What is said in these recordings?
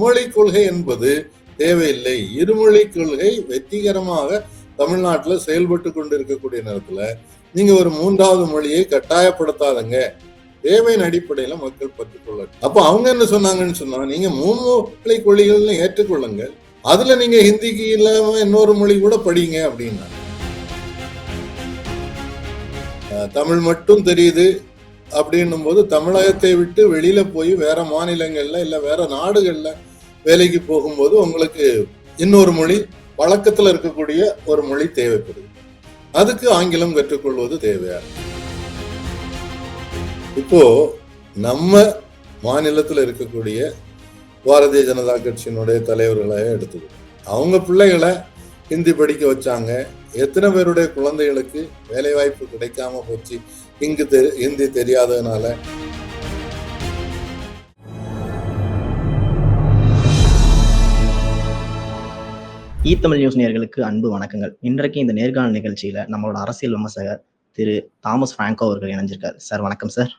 மும்மொழி கொள்கை என்பது தேவையில்லை. இருமொழி கொள்கை வெற்றிகரமாக தமிழ்நாட்டில் செயல்பட்டு கொண்டிருக்கக்கூடிய நேரத்தில் நீங்க ஒரு மூன்றாவது மொழியை கட்டாயப்படுத்தாதங்க. தேவையின் அடிப்படையில மக்கள் பற்றுக்கொள்ள அப்ப அவங்க என்ன சொன்னாங்கன்னு சொன்னா நீங்க மூமொழி கொள்கைகள்னு ஏற்றுக்கொள்ளுங்க. அதுல நீங்க ஹிந்திக்கு இல்லாம இன்னொரு மொழி கூட படிங்க அப்படின்னா தமிழ் மட்டும் தெரியுது அப்படின்னும் போது தமிழகத்தை விட்டு வெளியில போய் வேற மாநிலங்கள்ல இல்ல வேற நாடுகள்ல வேலைக்கு போகும்போது உங்களுக்கு இன்னொரு மொழி வழக்கத்தில் இருக்கக்கூடிய ஒரு மொழி தேவைப்படுது. அதுக்கு ஆங்கிலம் கற்றுக்கொள்வது தேவையா? இப்போ நம்ம மாநிலத்தில் இருக்கக்கூடிய பாரதிய ஜனதா கட்சியினுடைய தலைவர்களை எடுத்துக்கணும். அவங்க பிள்ளைகளை ஹிந்தி படிக்க வச்சாங்க. எத்தனை பேருடைய குழந்தைகளுக்கு வேலைவாய்ப்பு கிடைக்காம போச்சு? இங்கு தெ- ஹிந்தி தெரியாததுனால. ஈ தமிழ் நியூஸ் நேயர்களுக்கு அன்பு வணக்கங்கள். இன்றைக்கு இந்த நேர்காணல் நிகழ்ச்சியில நம்மளோட அரசியல் விமர்சகர் திரு தாமஸ் பிராங்கோ அவர்கள் இணைஞ்சிருக்காரு. சார் வணக்கம் சார்.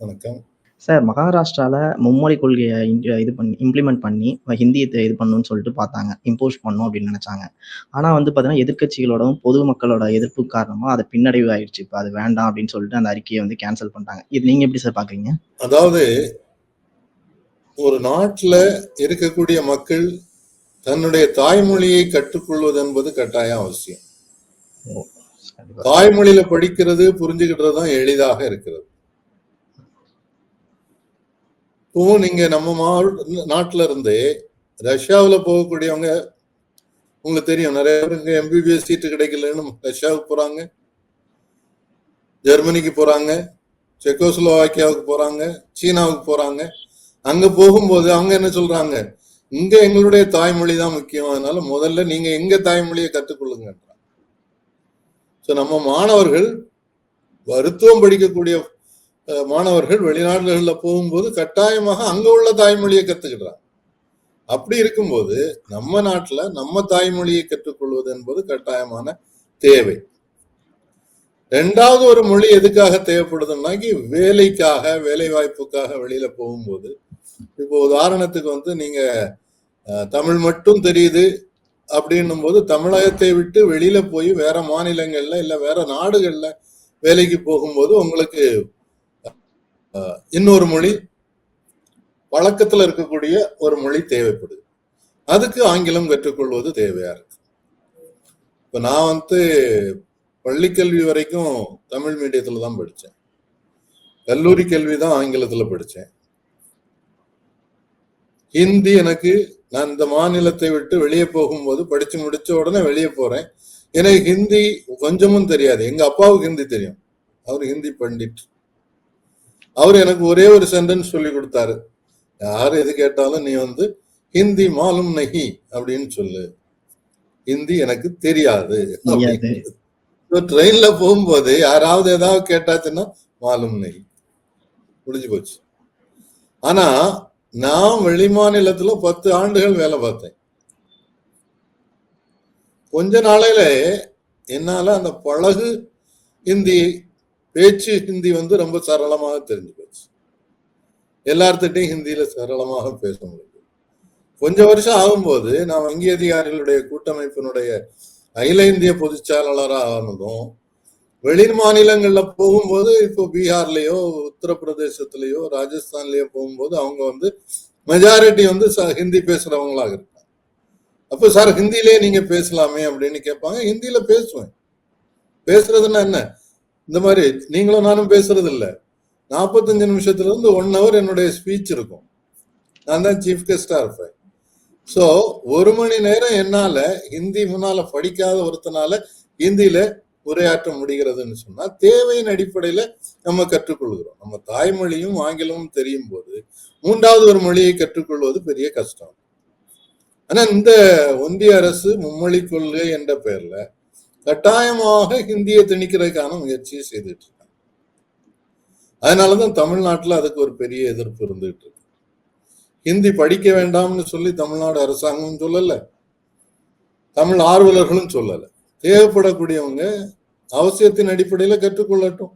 வணக்கம். சார் மகாராஷ்டிரால மும்மொழி கொள்கையை இது பண்ணி இம்ப்ளிமெண்ட் பண்ணி ஹிந்தியை இது பண்ணணும்னு சொல்லிட்டு பார்த்தாங்க. இம்போஸ் பண்ணணும் அப்படின்னு நினைச்சாங்க. ஆனா வந்து பாத்தீங்கன்னா எதிர்க்கட்சிகளோடவும் பொது மக்களோட எதிர்ப்பு காரணமா அது பின்னடைவு ஆயிடுச்சு. இப்போ அது வேண்டாம் அப்படின்னு சொல்லிட்டு அந்த அறிக்கையை வந்து கேன்சல் பண்ணிட்டாங்க. இது நீங்க எப்படி சார் பாக்குறீங்க? அதாவது ஒரு நாட்டுல இருக்கக்கூடிய மக்கள் தன்னுடைய தாய்மொழியை கற்றுக்கொள்வது என்பது கட்டாயம் அவசியம் தாய்மொழியில படிக்கிறது புரிஞ்சுக்கிட்டது தான் எளிதாக இருக்கிறது. இப்போ நீங்க நம்ம மா நாட்டுல இருந்தே ரஷ்யாவுல போகக்கூடியவங்க உங்களுக்கு தெரியும் நிறைய பேருக்கு எம்பிபிஎஸ் சீட்டு கிடைக்கலன்னு ரஷ்யாவுக்கு போறாங்க ஜெர்மனிக்கு போறாங்க செக்கோஸ்லோவாக்கியாவுக்கு போறாங்க சீனாவுக்கு போறாங்க. அங்க போகும்போது அவங்க என்ன சொல்றாங்க? இங்க எங்களுடைய தாய்மொழி தான் முக்கியம். அதனால முதல்ல நீங்க எங்க தாய்மொழியை கற்றுக்கொள்ளுங்க ஸோ நம்ம மாணவர்கள் மருத்துவம் படிக்கக்கூடிய மாணவர்கள் வெளிநாடுகளில் போகும்போது கட்டாயமாக அங்க உள்ள தாய்மொழியை கத்துக்கிடுறாங்க. அப்படி இருக்கும்போது நம்ம நாட்டில் நம்ம தாய்மொழியை கற்றுக்கொள்வது என்பது கட்டாயமான தேவை. ரெண்டாவது ஒரு மொழி எதுக்காக தேவைப்படுதுன்னாக்கி வேலைக்காக வேலை வாய்ப்புக்காக வெளியில போகும்போது இப்போ உதாரணத்துக்கு வந்து நீங்க அஹ், தமிழ் மட்டும் தெரியுது அப்படின்னும் போது தமிழகத்தை விட்டு வெளியில போய் வேற மாநிலங்கள்ல இல்ல வேற நாடுகள்ல வேலைக்கு போகும்போது உங்களுக்கு இன்னொரு மொழி வழக்கத்துல இருக்கக்கூடிய ஒரு மொழி தேவைப்படுது. அதுக்கு ஆங்கிலம் கற்றுக்கொள்வது தேவையா இருக்கு. இப்ப நான் வந்து பள்ளிக்கல்வி வரைக்கும் தமிழ் மீடியத்துல தான் படித்தேன் கல்லூரி கல்வி தான் ஆங்கிலத்துல படித்தேன் ஹிந்தி எனக்கு நான் இந்த மாநிலத்தை விட்டு வெளியே போகும்போது படிச்சு முடிச்ச உடனே வெளியே போறேன். எனக்கு ஹிந்தி கொஞ்சமும் தெரியாது. எங்க அப்பாவுக்கு ஹிந்தி தெரியும். அவர் ஹிந்தி பண்டிட். அவர் எனக்கு ஒரே ஒரு சென்டென்ஸ் சொல்லி கொடுத்தாரு. யார் எது கேட்டாலும் நீ வந்து ஹிந்தி மாலும் நஹி அப்படின்னு சொல்லு. ஹிந்தி எனக்கு தெரியாது. ட்ரெயின்ல போகும்போது யாராவது ஏதாவது கேட்டாச்சுன்னா மாலும் நெய் முடிஞ்சு போச்சு. ஆனா நான் வெளிமாநிலத்துல பத்து ஆண்டுகள் வேலை பார்த்தேன். கொஞ்ச நாளையில என்னால அந்த பழகு ஹிந்தி பேச்சு ஹிந்தி வந்து ரொம்ப சரளமாக தெரிஞ்சு போச்சு. எல்லார்த்திட்டையும் ஹிந்தியில சரளமாக பேச முடியும் கொஞ்ச வருஷம் ஆகும்போது நான் வங்கி அதிகாரிகளுடைய கூட்டமைப்பினுடைய அகில இந்திய பொதுச்செயலாளராக ஆனதும் வெளி மாநிலங்கள்ல போகும்போது இப்போ பீகார்லயோ உத்தரப்பிரதேசத்திலயோ ராஜஸ்தான்லயோ போகும்போது அவங்க வந்து மெஜாரிட்டி வந்து ச- ஹிந்தி பேசுறவங்களாக இருப்பாங்க. அப்ப சார் ஹிந்திலே நீங்க பேசலாமே அப்படின்னு கேட்பாங்க. ஹிந்தியில பேசுவேன். பேசுறதுன்னா என்ன? இந்த மாதிரி நீங்களும் நானும் பேசுறது இல்லை நாற்பத்தஞ்சு நிமிஷத்துல இருந்து ஒன் ஹவர் என்னுடைய ஸ்பீச் இருக்கும். நான் தான் சீஃப் கெஸ்டா இருப்பேன். ஸோ ஒரு மணி நேரம் என்னால ஹிந்தி முன்னால படிக்காத ஒருத்தனால ஹிந்தியில உரையாற்ற முடிகிறதுன்னு சொன்னா தேவையின் அடிப்படையில நம்ம கற்றுக்கொள்கிறோம். நம்ம தாய்மொழியும் ஆங்கிலமும் தெரியும் போது மூன்றாவது ஒரு மொழியை கற்றுக்கொள்வது பெரிய கஷ்டம். ஆனா இந்த ஒன்றிய அரசு மும்மொழி கொள்கை என்ற பெயர்ல கட்டாயமாக ஹிந்தியை திணிக்கிறதுக்கான முயற்சியை செய்துட்டு இருக்காங்க. அதனாலதான் தமிழ்நாட்டுல அதுக்கு ஒரு பெரிய எதிர்ப்பு இருந்துகிட்டு இருக்கு. ஹிந்தி படிக்க வேண்டாம்னு சொல்லி தமிழ்நாடு அரசாங்கமும் சொல்லல. தமிழ் ஆர்வலர்களும் சொல்லல. தேவைப்படக்கூடியவங்க அவசியத்தின் அடிப்படையில கற்றுக்கொள்ளட்டும்.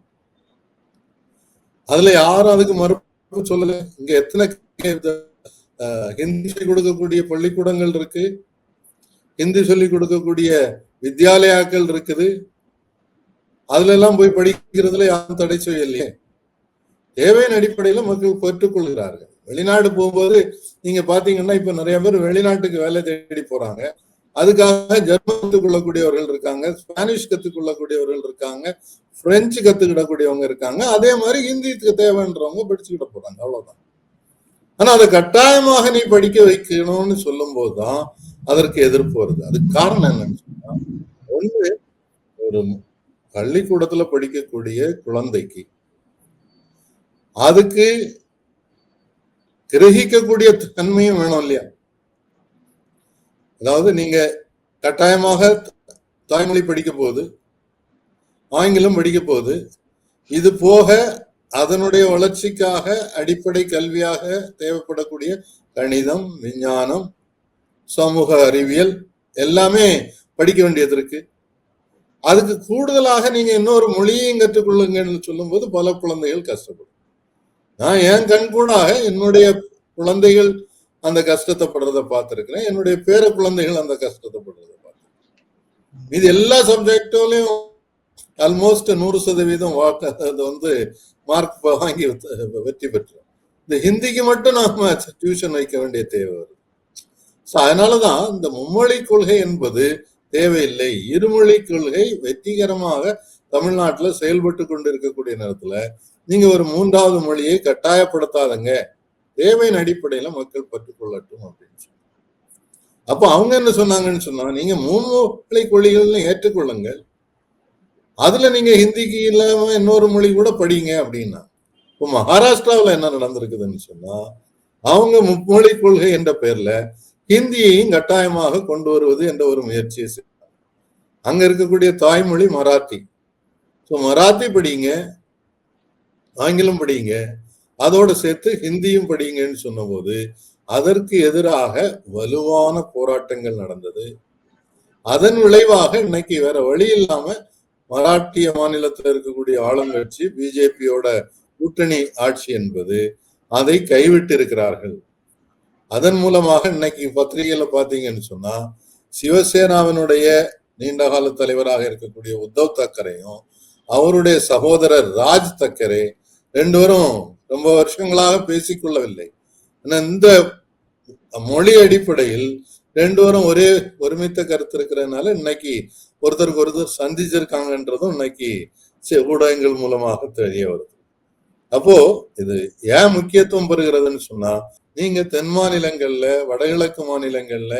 அதுல யாரும் அதுக்கு மறுப்பு சொல்லல. இங்க எத்தனை ஹிந்தி சொல்லி கொடுக்கக்கூடிய பள்ளிக்கூடங்கள் இருக்கு. ஹிந்தி சொல்லிக் கொடுக்கக்கூடிய வித்யாலயாக்கள் இருக்குது. அதுல எல்லாம் போய் படிக்கிறதுல யாரும் தடை செய்யலையே. தேவையின் அடிப்படையில மக்கள் பெற்றுக்கொள்கிறார்கள். வெளிநாடு போகும்போது நீங்க பாத்தீங்கன்னா இப்ப நிறைய பேர் வெளிநாட்டுக்கு வேலை தேடி போறாங்க. அதுக்காக ஜெர்மன் கத்துக்கொள்ளக்கூடியவர்கள் இருக்காங்க ஸ்பானிஷ் கத்துக்கொள்ளக்கூடியவர்கள் இருக்காங்க பிரெஞ்சு கத்துக்கிடக்கூடியவங்க இருக்காங்க. அதே மாதிரி ஹிந்திக்கு தேவைன்றவங்க படிச்சுக்கிட போறாங்க அவ்வளவுதான். ஆனா அதை கட்டாயமாக நீ படிக்க வைக்கணும்னு சொல்லும் போதுதான் அதற்கு எதிர்ப்பு வருது. அதுக்கு காரணம் என்னன்னு சொன்னா ஒன்று ஒரு பள்ளிக்கூடத்துல படிக்கக்கூடிய குழந்தைக்கு அதுக்கு கிரகிக்கக்கூடிய தன்மையும் வேணும் இல்லையா? அதாவது நீங்க கட்டாயமாக தாய்மொழி படிக்க போகுது ஆங்கிலம் படிக்க போகுது இது போக அதனுடைய வளர்ச்சிக்காக அடிப்படை கல்வியாக தேவைப்படக்கூடிய கணிதம் விஞ்ஞானம் சமூக அறிவியல் எல்லாமே படிக்க வேண்டியது இருக்கு. அதுக்கு கூடுதலாக நீங்க இன்னொரு மொழியையும் கற்றுக்கொள்ளுங்கன்னு சொல்லும்போது பல குழந்தைகள் கஷ்டப்படும். நான் என் கண்கூடாக என்னுடைய குழந்தைகள் அந்த கஷ்டத்தை படுறதை பார்த்திருக்கிறேன். என்னுடைய பேர குழந்தைகள் அந்த கஷ்டத்தை படுறதை பார்த்திருக்கேன் இது எல்லா சப்ஜெக்ட்லயும் ஆல்மோஸ்ட் நூறு சதவீதம் வாக்கு அது வந்து மார்க் வாங்கி வெற்றி பெற்றோம். இந்த ஹிந்திக்கு மட்டும் நாம டியூஷன் வைக்க வேண்டிய தேவை வருது. ஸோ அதனாலதான் இந்த மும்மொழி கொள்கை என்பது தேவையில்லை. இருமொழி கொள்கை வெற்றிகரமாக தமிழ்நாட்டுல செயல்பட்டு கொண்டு இருக்கக்கூடிய நேரத்துல நீங்க ஒரு மூன்றாவது மொழியை கட்டாயப்படுத்தாதங்க. தேவையின் அடிப்படையில மக்கள் பற்றுக்கொள்ளட்டும் அப்படின்னு சொல்லி. அவங்க என்ன சொன்னாங்கன்னு சொன்னா நீங்க மூணு மொழி கொள்கைகள்னு ஏற்றுக்கொள்ளுங்கள். அதுல நீங்க ஹிந்திக்கு இல்லாம இன்னொரு மொழி கூட படிங்க அப்படின்னா இப்போ மகாராஷ்டிராவில் என்ன நடந்திருக்குதுன்னு சொன்னா அவங்க மும்மொழி கொள்கை என்ற பெயர்ல ஹிந்தியையும் கட்டாயமாக கொண்டு வருவது என்ற ஒரு முயற்சியை செய்தாங்க. அங்க இருக்கக்கூடிய தாய்மொழி மராத்தி. ஸோ மராத்தி படிங்க ஆங்கிலம் படிங்க அதோடு சேர்த்து ஹிந்தியும் படிங்கன்னு சொன்னபோது அதற்கு எதிராக வலுவான போராட்டங்கள் நடந்தது. அதன் விளைவாக இன்னைக்கு வேற வழி இல்லாம மராட்டிய மாநிலத்தில் இருக்கக்கூடிய ஆளுங்கட்சி பிஜேபியோட கூட்டணி ஆட்சி என்பது அதை கைவிட்டு இருக்கிறார்கள் அதன் மூலமாக இன்னைக்கு பத்திரிகையில பாத்தீங்கன்னு சொன்னா சிவசேனாவினுடைய நீண்டகால தலைவராக இருக்கக்கூடிய உத்தவ் தக்கரையும் அவருடைய சகோதரர் ராஜ் தக்கரே ரெண்டு பேரும் ரொம்ப வருஷங்களாக பேசிக்கொள்ளவில்லை. ஆனால் இந்த மொழி அடிப்படையில் ரெண்டு பேரும் ஒரே ஒருமித்த கருத்து இருக்கிறதுனால இன்னைக்கு ஒருத்தருக்கு ஒருத்தர் சந்திச்சிருக்காங்கன்றதும் இன்னைக்கு ஊடகங்கள் மூலமாக தெரிய வருது. அப்போ இது ஏன் முக்கியத்துவம் பெறுகிறதுன்னு சொன்னா நீங்க தென் மாநிலங்கள்ல வடகிழக்கு மாநிலங்கள்ல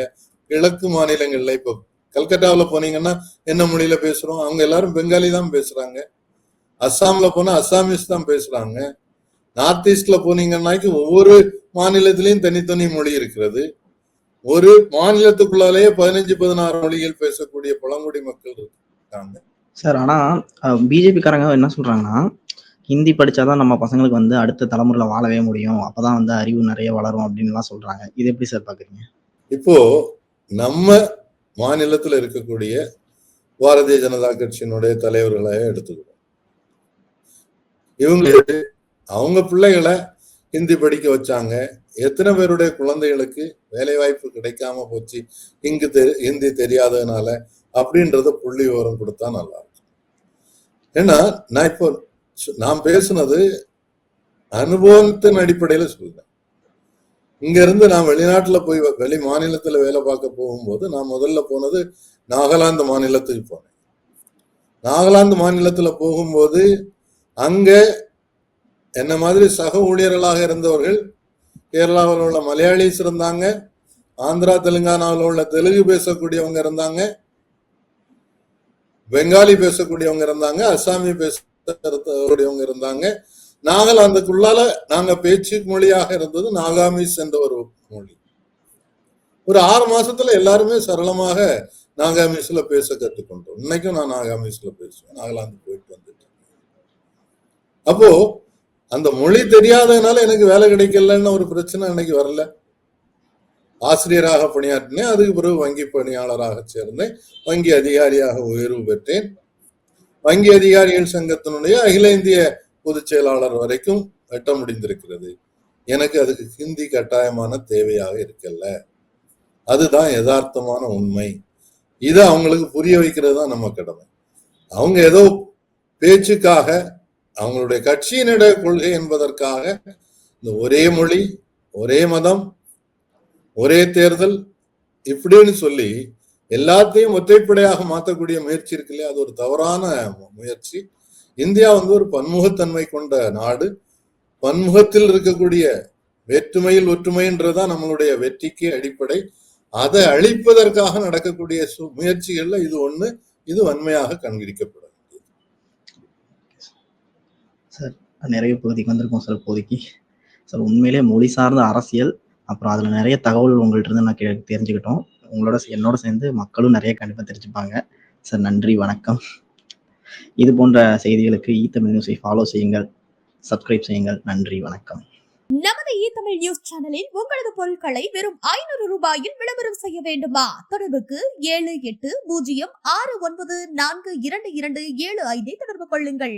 கிழக்கு மாநிலங்கள்ல இப்போ கல்கட்டாவில் போனீங்கன்னா என்ன மொழியில பேசுறோம்? அவங்க எல்லாரும் பெங்காலி தான் பேசுறாங்க. அஸ்ஸாம்ல போனா அஸ்ஸாமீஸ் தான் பேசுறாங்க. நார்த் ஈஸ்ட்ல போனீங்கன்னாக்கி ஒவ்வொரு மாநிலத்திலையும் தனித்தனி மொழி இருக்கிறது. ஒரு மாநிலத்துக்குள்ளாலேயே பதினஞ்சு பதினாறு மொழிகள் பேசக்கூடிய பழங்குடி மக்கள் இருக்காங்க. சார் ஆனா பிஜேபி காரங்க என்ன சொல்றாங்கன்னா ஹிந்தி படிச்சாதான் நம்ம பசங்களுக்கு வந்து அடுத்த தலைமுறையில வாழவே முடியும். அப்பதான் வந்து அறிவு நிறைய வளரும் அப்படின்னு எல்லாம் சொல்றாங்க. இது எப்படி சார் பாக்குறீங்க? இப்போ நம்ம மாநிலத்துல இருக்கக்கூடிய பாரதிய ஜனதா கட்சியினுடைய தலைவர்களை எடுத்துக்கிறோம். இவங்களுக்கு அவங்க பிள்ளைகளை ஹிந்தி படிக்க வச்சாங்க. எத்தனை பேருடைய குழந்தைகளுக்கு வேலைவாய்ப்பு கிடைக்காம போச்சு? இங்கு தெ- ஹிந்தி தெரியாததுனால அப்படின்றத புள்ளி விவரம் கொடுத்தா நல்லா இருக்கும். ஏன்னா நான் இப்போ நான் பேசுனது அனுபவத்தின் அடிப்படையில் சொல்றேன். இங்கேருந்து நான் வெளிநாட்டில் போய் வ- வெளி மாநிலத்தில் வேலை பார்க்க போகும்போது நான் முதல்ல போனது நாகாலாந்து மாநிலத்துக்கு போனேன். நாகாலாந்து மாநிலத்தில் போகும்போது அங்கே என்ன மாதிரி சக ஊழியர்களாக இருந்தவர்கள் கேரளாவில் உள்ள மலையாளிஸ் இருந்தாங்க ஆந்திரா தெலுங்கானாவில் உள்ள தெலுங்கு பேசக்கூடியவங்க இருந்தாங்க பெங்காலி பேசக்கூடியவங்க இருந்தாங்க அஸ்ஸாமி பேசக்கூடியவங்க இருந்தாங்க. நாங்கள் அதுக்குள்ளால நாங்க பேச்சு மொழியாக இருந்தது நாகாமிஸ் என்ற ஒரு மொழி. ஒரு ஆறு மாசத்துல எல்லாருமே சரளமாக நாகாமிஸ்ல பேச கத்துக்கொண்டோம். இன்னைக்கும் நான் நாகாமிஸ்ல பேசுவேன். நாகாலாந்து போயிட்டு வந்துட்டேன் அப்போ அந்த மொழி தெரியாததுனால எனக்கு வேலை கிடைக்கலன்னு ஒரு பிரச்சனை அன்னைக்கு வரல. ஆசிரியராக பணியாற்றினேன். அதுக்கு பிறகு வங்கி பணியாளராக சேர்ந்தேன். வங்கி அதிகாரியாக உயர்வு பெற்றேன். வங்கி அதிகாரிகள் சங்கத்தினுடைய அகில இந்திய பொதுச் செயலாளர் வரைக்கும் எட்ட முடிந்திருக்கிறது. எனக்கு அதுக்கு ஹிந்தி கட்டாயமான தேவையாக இருக்கல. அதுதான் யதார்த்தமான உண்மை. இதை அவங்களுக்கு புரிய வைக்கிறது தான் நம்ம கடமை. அவங்க ஏதோ பேச்சுக்காக அவங்களுடைய கட்சியினுடைய கொள்கை என்பதற்காக இந்த ஒரே மொழி ஒரே மதம் ஒரே தேர்தல் இப்படின்னு சொல்லி எல்லாத்தையும் ஒற்றைப்படையாக மாற்றக்கூடிய முயற்சி இருக்கு இல்லையா? அது ஒரு தவறான முயற்சி. இந்தியா வந்து ஒரு பன்முகத்தன்மை கொண்ட நாடு. பன்முகத்தில் இருக்கக்கூடிய வேற்றுமையில் ஒற்றுமைன்றதுதான் நம்மளுடைய வெற்றிக்கு அடிப்படை. அதை அழிப்பதற்காக நடக்கக்கூடிய சு- முயற்சிகள்ல இது ஒண்ணு இது வன்மையாக கண்கிடிக்கப்படும் சார் நிறைய பகுதிக்கு வந்திருக்கோம் சார் இப்போதைக்கு. சார் உண்மையிலே மொழி சார்ந்த அரசியல் அப்புறம் அதில் நிறைய தகவல் உங்கள்கிட்ட இருந்து நான் கே தெரிஞ்சுக்கிட்டோம். உங்களோட என்னோட சேர்ந்து மக்களும் நிறைய கண்டிப்பாக தெரிஞ்சுப்பாங்க. சார் நன்றி வணக்கம். இது போன்ற செய்திகளுக்கு இ தமிழ் நியூஸை ஃபாலோ செய்யுங்கள் சப்ஸ்கிரைப் செய்யுங்கள். நன்றி வணக்கம். நமது இ தமிழ் நியூஸ் சேனலில் உங்களது பொருட்களை வெறும் ஐநூறு ரூபாயில் விளம்பரம் செய்ய வேண்டுமா? தொடர்புக்கு ஏழு எட்டு பூஜ்ஜியம் ஆறு ஒன்பது நான்கு இரண்டு இரண்டு ஏழு ஐந்தை தொடர்பு கொள்ளுங்கள்.